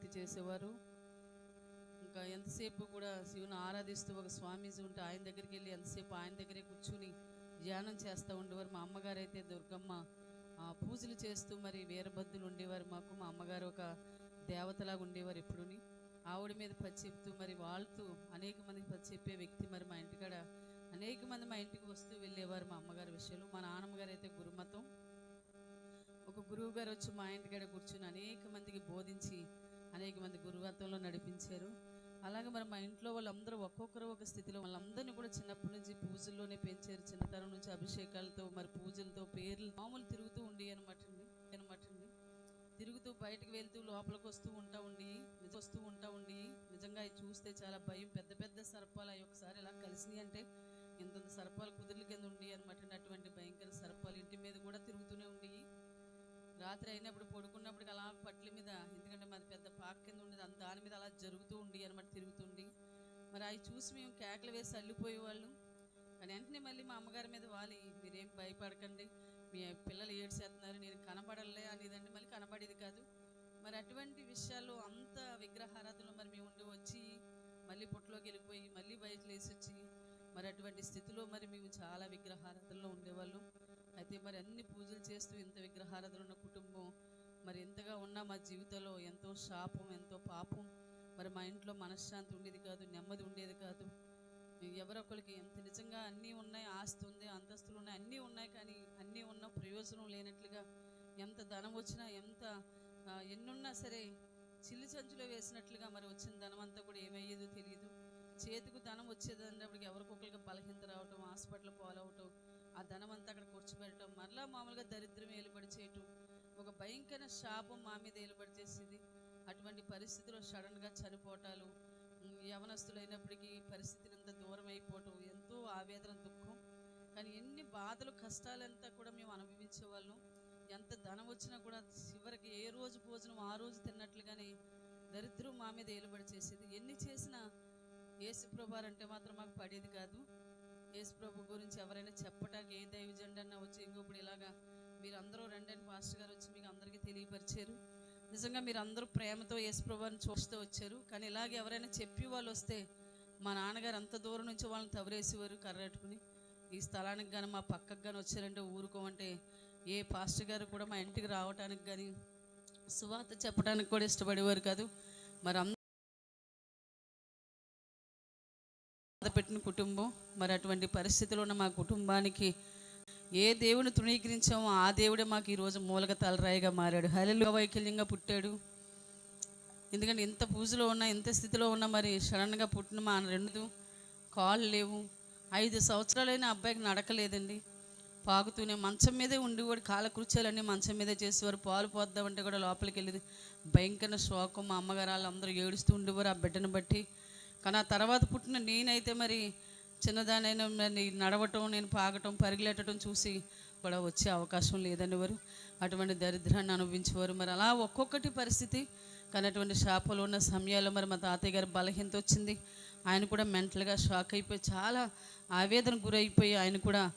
భక్తి చేసేవారు. ఇంకా ఎంతసేపు కూడా శివుని ఆరాధిస్తూ ఒక స్వామీజీ ఉంటే ఆయన దగ్గరికి వెళ్ళి ఎంతసేపు ఆయన దగ్గరే కూర్చుని ధ్యానం చేస్తూ ఉండేవారు. మా అమ్మగారు అయితే దుర్గమ్మ ఆ, పూజలు చేస్తూ మరి వీరభద్రులు ఉండేవారు మాకు. మా అమ్మగారు ఒక దేవతలాగా ఉండేవారు ఎప్పుడుని. ఆవిడ మీద పచ్చి చెప్తూ మరి వాళ్తూ అనేక మందికి పచ్చి చెప్పే వ్యక్తి మరి మా ఇంటికాడ అనేక మంది మా ఇంటికి వస్తూ వెళ్ళేవారు మా అమ్మగారి విషయాలు. మా నాన్నమ్మగారు అయితే గురుమతం. ఒక గురువు గారు వచ్చి మా ఇంటికాడ కూర్చుని అనేక మందికి బోధించి అనేక మంది గురువత్వంలో నడిపించారు. అలాగే మరి మా ఇంట్లో వాళ్ళందరూ ఒక్కొక్కరు ఒక స్థితిలో వాళ్ళందరినీ కూడా చిన్నప్పటి నుంచి పూజల్లోనే పెంచారు. చిన్నతనం నుంచి అభిషేకాలతో మరి పూజలతో పేర్లు మామూలు తిరుగుతూ ఉండి అనమాట అండి అనమాట అండి. తిరుగుతూ బయటకు వెళ్తూ లోపలికి వస్తూ ఉంటా ఉండి వస్తూ ఉంటా ఉండి నిజంగా అవి చూస్తే చాలా భయం. పెద్ద పెద్ద సర్పాలు అవి ఒకసారి ఇలా కలిసినాయి అంటే ఇంత సర్పాలు కుదిరిల కింద ఉండి అనమాట అటువంటి భయంకర సర్పాలు ఇంటి మీద కూడా తిరుగుతూనే ఉండి రాత్రి అయినప్పుడు పడుకున్నప్పుడు అలా పట్ల మీద ఎందుకంటే మాది పెద్ద పాక కింద ఉండేది అంత దాని మీద అలా జరుగుతూ ఉండి అనమాట తిరుగుతుండి. మరి అవి చూసి మేము కేకలు వేసి అల్లిపోయేవాళ్ళు. కానీ వెంటనే మళ్ళీ మా అమ్మగారి మీద వాలి మీరేం భయపడకండి మీ పిల్లలు ఏడ్చేస్తున్నారు నేను కనబడలే అనేదండి. మళ్ళీ కనబడేది కాదు. మరి అటువంటి విషయాల్లో అంత విగ్రహారాధనలో మరి మేము ఉండి వచ్చి మళ్ళీ పుట్టలోకి వెళ్ళిపోయి మళ్ళీ బయట లేసి వచ్చి మరి అటువంటి స్థితిలో మరి మేము చాలా విగ్రహారాధనలో ఉండేవాళ్ళం. అయితే మరి అన్ని పూజలు చేస్తూ ఇంత విగ్రహారాధన ఉన్న కుటుంబం మరి ఎంతగా ఉన్న మా జీవితంలో ఎంతో శాపం ఎంతో పాపం. మరి మా ఇంట్లో మనశ్శాంతి ఉండేది కాదు నెమ్మది ఉండేది కాదు. ఎవరొకరికి ఎంత నిజంగా అన్నీ ఉన్నాయి ఆస్తి ఉంది అంతస్తులు ఉన్నాయి అన్నీ ఉన్నాయి కానీ అన్నీ ఉన్న ప్రయోజనం లేనట్లుగా ఎంత ధనం వచ్చినా ఎంత ఎన్నున్నా సరే చిల్లి సంచులో వేసినట్లుగా మరి వచ్చిన ధనం అంతా కూడా ఏమయ్యేదో తెలియదు. చేతికి ధనం వచ్చేదన్నప్పటికి ఎవరికొకరికి బలహీనత రావటం హాస్పిటల్ పాలవటం ఆ ధనం అంతా అక్కడ కూర్చోబెట్టడం మరలా మామూలుగా దరిద్రం ఏలుబడి చేయటం ఒక భయంకర శాపం మా మీద ఏలుబడి చేసింది. అటువంటి పరిస్థితిలో సడన్గా చనిపోవటాలు యవనస్తులైనప్పటికీ పరిస్థితులు అంత దూరం అయిపోవటం ఎంతో ఆవేదన దుఃఖం. కానీ ఎన్ని బాధలు కష్టాలంతా కూడా మేము అనుభవించేవాళ్ళం ఎంత ధనం వచ్చినా కూడా చివరికి ఏ రోజు భోజనం ఆ రోజు తిన్నట్లుగానే దరిద్రం మా మీద ఏలుబడి చేసేది. ఎన్ని చేసినా ఏసుప్రభారంటే మాత్రం మాకు పడేది కాదు. యేసు ప్రభు గురించి ఎవరైనా చెప్పటానికి ఏ దైవజెండన్నా వచ్చి ఇంకొప్పుడు ఇలాగా మీరు అందరూ రెండని పాస్టర్ గారు వచ్చి మీకు అందరికీ తెలియపరిచారు. నిజంగా మీరు అందరూ ప్రేమతో యేసు ప్రభుని చూస్తూ వచ్చారు. కానీ ఇలాగ ఎవరైనా చెప్పి వాళ్ళు వస్తే మా నాన్నగారు అంత దూరం నుంచి వాళ్ళని తవరేసేవారు కర్రెట్టుకుని ఈ స్థలానికి కానీ మా పక్కకు కానీ వచ్చారంటే ఊరుకోమంటే ఏ పాస్టర్ గారు కూడా మా ఇంటికి రావటానికి కానీ సువార్త చెప్పడానికి కూడా ఇష్టపడేవారు కాదు. మరి పెట్టిన కుటుంబం మరి అటువంటి పరిస్థితిలో ఉన్న మా కుటుంబానికి ఏ దేవుని తృణీకరించామో ఆ దేవుడే మాకు ఈరోజు మూలక తలరాయిగా మారాడు. హరిలో వైకల్యంగా పుట్టాడు. ఎందుకంటే ఇంత పూజలో ఉన్న ఇంత స్థితిలో ఉన్న మరి సడన్గా పుట్టిన మా రెండు కాళ్ళు లేవు. ఐదు సంవత్సరాలైన అబ్బాయికి నడకలేదండి. పాకుతూనే మంచం మీదే ఉండేవాడు కాలకృత్యాలన్నీ మంచం మీదే చేసేవారు. పాలు పోద్దామంటే కూడా లోపలికి వెళ్ళేది. భయంకర శోకం. మా అమ్మగారు వాళ్ళందరూ ఏడుస్తూ ఉండేవారు ఆ బిడ్డను బట్టి. కానీ ఆ తర్వాత పుట్టిన నేనైతే మరి చిన్నదానైనా మరి నడవటం నేను పాగటం పరిగెట్టడం చూసి కూడా వచ్చే అవకాశం లేదనేవారు అటువంటి దరిద్రాన్ని అనుభవించేవారు. మరి అలా ఒక్కొక్కటి పరిస్థితి. కానీ అటువంటి శాపలు ఉన్న సమయాల్లో మరి మా తాతయ్య గారు బలహీనత వచ్చింది. ఆయన కూడా మెంటల్గా షాక్ అయిపోయి చాలా ఆవేదన గురైపోయి ఆయన కూడా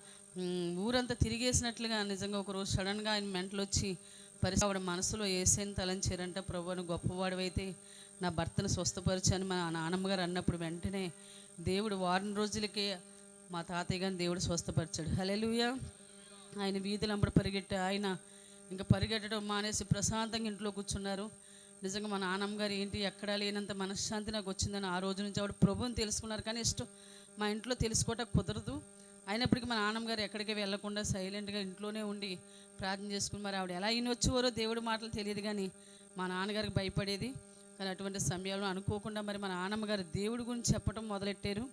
ఊరంతా తిరిగేసినట్లుగా నిజంగా ఒకరోజు సడన్గా ఆయన మెంటలు వచ్చి పరిస్థితి ఆవిడ మనసులో ఏసేని తలంచారంట ప్రభువును గొప్పవాడివైతే నా భర్తను స్వస్థపరిచాను. మా నాన్నమ్మగారు అన్నప్పుడు వెంటనే దేవుడు వారం రోజులకే మా తాతయ్య గారిని దేవుడు స్వస్థపరిచాడు. హలెలుయ ఆయన వీధులంబడి పరిగెట్టే ఆయన ఇంకా పరిగెట్టడం మానేసి ప్రశాంతంగా ఇంట్లో కూర్చున్నారు. నిజంగా మా నాన్నమ్మ గారు ఏంటి ఎక్కడా లేనంత మనశ్శాంతి నాకు వచ్చిందని ఆ రోజు నుంచి ఆవిడ ప్రభుని తెలుసుకున్నారు. కానీ ఇష్టం మా ఇంట్లో తెలుసుకోవటం కుదరదు. అయినప్పటికీ మా నాన్నమ్మ గారు ఎక్కడికి వెళ్ళకుండా సైలెంట్గా ఇంట్లోనే ఉండి ప్రార్థన చేసుకుని మరి ఆవిడ ఎలా వచ్చేవారో దేవుడి మాటలు తెలియదు కానీ మా నాన్నగారికి భయపడేది. కానీ అటువంటి సమయాలను అనుకోకుండా మరి మా నాన్నమ్మ గారు దేవుడి గురించి చెప్పడం మొదలెట్టారు.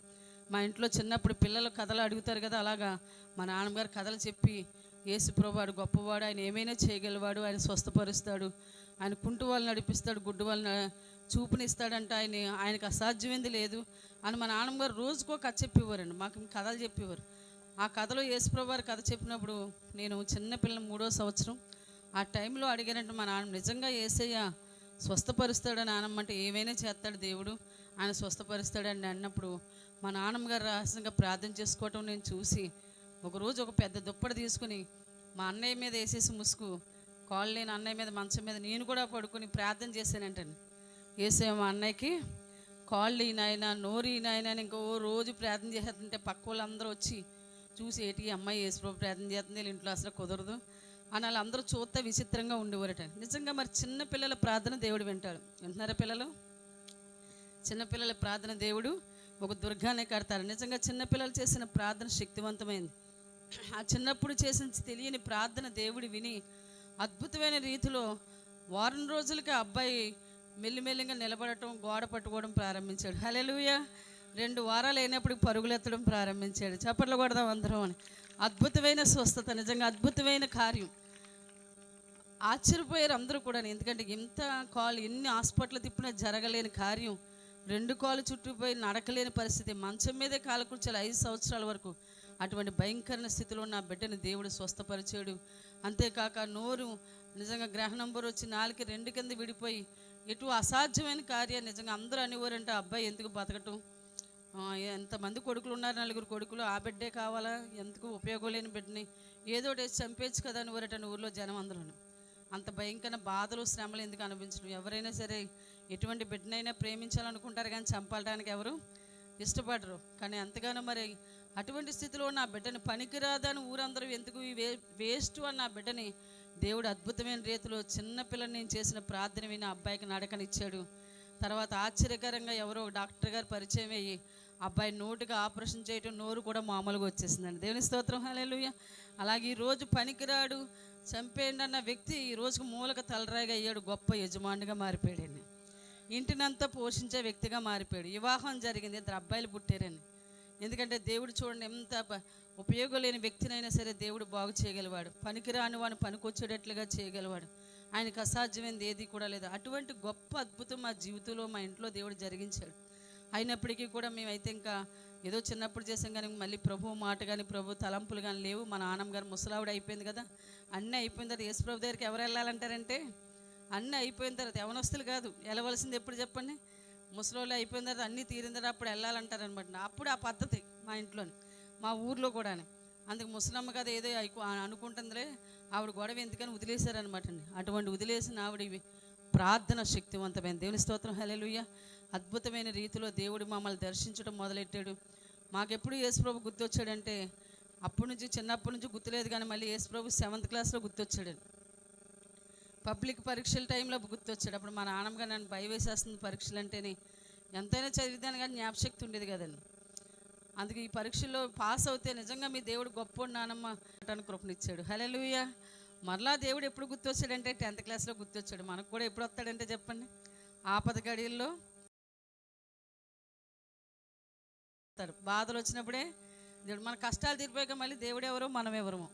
మా ఇంట్లో చిన్నప్పుడు పిల్లలు కథలు అడుగుతారు కదా అలాగా మా నాన్నగారు కథలు చెప్పి యేసుప్రభువాడు గొప్పవాడు ఆయన ఏమైనా చేయగలవాడు ఆయన స్వస్థపరుస్తాడు ఆయన కుంటు వాళ్ళని నడిపిస్తాడు గుడ్డు వాళ్ళని చూపునిస్తాడంట ఆయన ఆయనకు అసాధ్యమైంది లేదు అని మా నాన్నగారు రోజుకో కథ చెప్పేవారండి. మాకు కథలు చెప్పేవారు. ఆ కథలో యేసుప్రభువారి కథ చెప్పినప్పుడు నేను చిన్నపిల్ల మూడో సంవత్సరం ఆ టైంలో అడిగానంటే మా నాన్న నిజంగా ఏసయ్య స్వస్థపరుస్తాడు నానమ్మ? అంటే ఏమైనా చేస్తాడు దేవుడు ఆయన స్వస్థపరుస్తాడని అన్నప్పుడు మా నాన్నమ్మ గారు రహస్యంగా ప్రార్థన చేసుకోవటం నేను చూసి ఒకరోజు ఒక పెద్ద దుప్పటి తీసుకుని మా అన్నయ్య మీద వేసేసి ముసుగు కాళ్ళు లేని అన్నయ్య మీద మంచం మీద నేను కూడా పడుకొని ప్రార్థన చేశానంటండి. వేసే మా అన్నయ్యకి కాళ్ళు ఈయన నోరు ఈయన అని ఇంకో రోజు ప్రార్థన చేస్తుంటే పక్క వాళ్ళందరూ వచ్చి చూసి ఏటి అమ్మాయి యేసుప్రభు ప్రార్థన చేస్తుంది వీళ్ళ ఇంట్లో అసలు కుదరదు అని వాళ్ళందరూ చూస్తే విచిత్రంగా ఉండేవారట. నిజంగా మరి చిన్న పిల్లల ప్రార్థన దేవుడు వింటాడు. వింటున్నారా పిల్లలు? చిన్నపిల్లల ప్రార్థన దేవుడు ఒక దుర్గానే కడతారు నిజంగా చిన్నపిల్లలు చేసిన ప్రార్థన శక్తివంతమైంది. ఆ చిన్నప్పుడు చేసిన తెలియని ప్రార్థన దేవుడు విని అద్భుతమైన రీతిలో వారం రోజులకి అబ్బాయి మెల్లిమెల్లిగా నిలబడటం గోడ పట్టుకోవడం ప్రారంభించాడు. హలెలుయ రెండు వారాలు అయినప్పుడు పరుగులెత్తడం ప్రారంభించాడు. చప్పట్లు కొడదాం అందరం అని. అద్భుతమైన స్వస్థత నిజంగా అద్భుతమైన కార్యం. ఆశ్చర్యపోయారు అందరూ కూడా ఎందుకంటే ఇంత కాల్ ఎన్ని హాస్పిటల్ తిప్పినా జరగలేని కార్యం. రెండు కాలు చుట్టుపోయి నడకలేని పరిస్థితి. మంచం మీదే కాలు కూర్చోాలి ఐదు సంవత్సరాల వరకు. అటువంటి భయంకరణ స్థితిలో ఉన్న బిడ్డని దేవుడు స్వస్థపరిచాడు. అంతేకాక నోరు నిజంగా గ్రహ నంబర్ వచ్చి నాలుగు రెండు కింద విడిపోయి ఎటు అసాధ్యమైన కార్యం. నిజంగా అందరూ అనేవారంటే అబ్బాయి ఎందుకు బతకటం? ఎంతమంది కొడుకులు ఉన్నారు? నలుగురు కొడుకులు. ఆ బిడ్డే కావాలా? ఎందుకు ఉపయోగం లేని బిడ్డని? ఏదో ఒకటి వేసి చంపేచ్చు కదా అని ఊరటని ఊర్లో జనం అందరూ అంత భయంకర బాధలు శ్రమలు ఎందుకు అనిపించడం ఎవరైనా సరే ఎటువంటి బిడ్డనైనా ప్రేమించాలనుకుంటారు కానీ చంపడానికి ఎవరు ఇష్టపడరు. కానీ ఎంతగానో మరి అటువంటి స్థితిలో నా బిడ్డని పనికిరాదని ఊరందరూ ఎందుకు వే వేస్ట్ అని నా బిడ్డని దేవుడు అద్భుతమైన రీతిలో చిన్నపిల్లని నేను చేసిన ప్రార్థన విని అబ్బాయికి నడకనిచ్చాడు. తర్వాత ఆశ్చర్యకరంగా ఎవరో డాక్టర్ గారు పరిచయం అయ్యి అబ్బాయి నోటుగా ఆపరేషన్ చేయటం నోరు కూడా మామూలుగా వచ్చేసిందండి. దేవుని స్తోత్రం హల్లెలూయ. అలాగే ఈ రోజు పనికిరాడు చంపేయండి అన్న వ్యక్తి ఈ రోజుకు మూలక తలరాయిగా అయ్యాడు గొప్ప యజమానుడిగా మారిపోయాడండి. ఇంటినంతా పోషించే వ్యక్తిగా మారిపోయాడు. వివాహం జరిగింది ఇద్దరు అబ్బాయిలు పుట్టారని ఎందుకంటే దేవుడు చూడండి ఎంత ఉపయోగం లేని వ్యక్తినైనా సరే దేవుడు బాగు చేయగలవాడు. పనికిరాని వాడిని పనికొచ్చేటట్లుగా చేయగలవాడు. ఆయనకు అసాధ్యమైనది ఏది కూడా లేదు. అటువంటి గొప్ప అద్భుతం మా జీవితంలో మా ఇంట్లో దేవుడు జరిగించాడు. అయినప్పటికీ కూడా మేమైతే ఇంకా ఏదో చిన్నప్పుడు చేసాం కానీ మళ్ళీ ప్రభు మాట కానీ ప్రభు తలంపులు కానీ లేవు. మా నాన్నమ్మ గారు ముసలావిడ అయిపోయింది కదా. అన్నీ అయిపోయిన తర్వాత యేసు ప్రభు దగ్గరికి ఎవరు వెళ్ళాలంటారంటే అన్నీ అయిపోయిన తర్వాత యవనస్తులు కాదు. వెళ్ళవలసింది ఎప్పుడు చెప్పండి? ముసలోళ్ళు అయిపోయిన తర్వాత అన్నీ తీరిన తర్వాత అప్పుడు వెళ్ళాలంటారనమాట. అప్పుడు ఆ పద్ధతి మా ఇంట్లోని మా ఊర్లో కూడా అందుకు ముసలమ్మ కదా ఏదో అనుకుంటుందిలే ఆవిడ గొడవ ఎందుకని వదిలేశారనమాట అండి. అటువంటి వదిలేసిన ఆవిడ ప్రార్థన శక్తివంతమైన దేవుని స్తోత్రం. హల్లెలూయా. అద్భుతమైన రీతిలో దేవుడు మమ్మల్ని దర్శించడం మొదలెట్టాడు. మాకెప్పుడు యేసుప్రభు గుర్తొచ్చాడంటే అప్పటి నుంచి చిన్నప్పటి నుంచి గుర్తులేదు కానీ మళ్ళీ యేసుప్రభు సెవెంత్ క్లాస్లో గుర్తొచ్చాడు. పబ్లిక్ పరీక్షల టైంలో గుర్తొచ్చాడు. అప్పుడు మా నాన్నమ్మ నన్ను భయం వేసేస్తుంది పరీక్షలు అంటేనే ఎంతైనా చదివిదాను కానీ జ్ఞాపశక్తి ఉండేది కదండి. అందుకే ఈ పరీక్షల్లో పాస్ అవుతే నిజంగా మీ దేవుడు గొప్ప నానమ్మ అంటాను కృపనిచ్చాడు. హలోయ మరలా దేవుడు ఎప్పుడు గుర్తొచ్చాడంటే టెన్త్ క్లాస్లో గుర్తొచ్చాడు. మనకు కూడా ఎప్పుడు వస్తాడంటే చెప్పండి. ఆపద గడియల్లో వస్తాడు. బాధలు వచ్చినప్పుడే దేవుడు మన కష్టాలు తీరిపోయాక మళ్ళీ దేవుడు ఎవరో మనం ఎవరము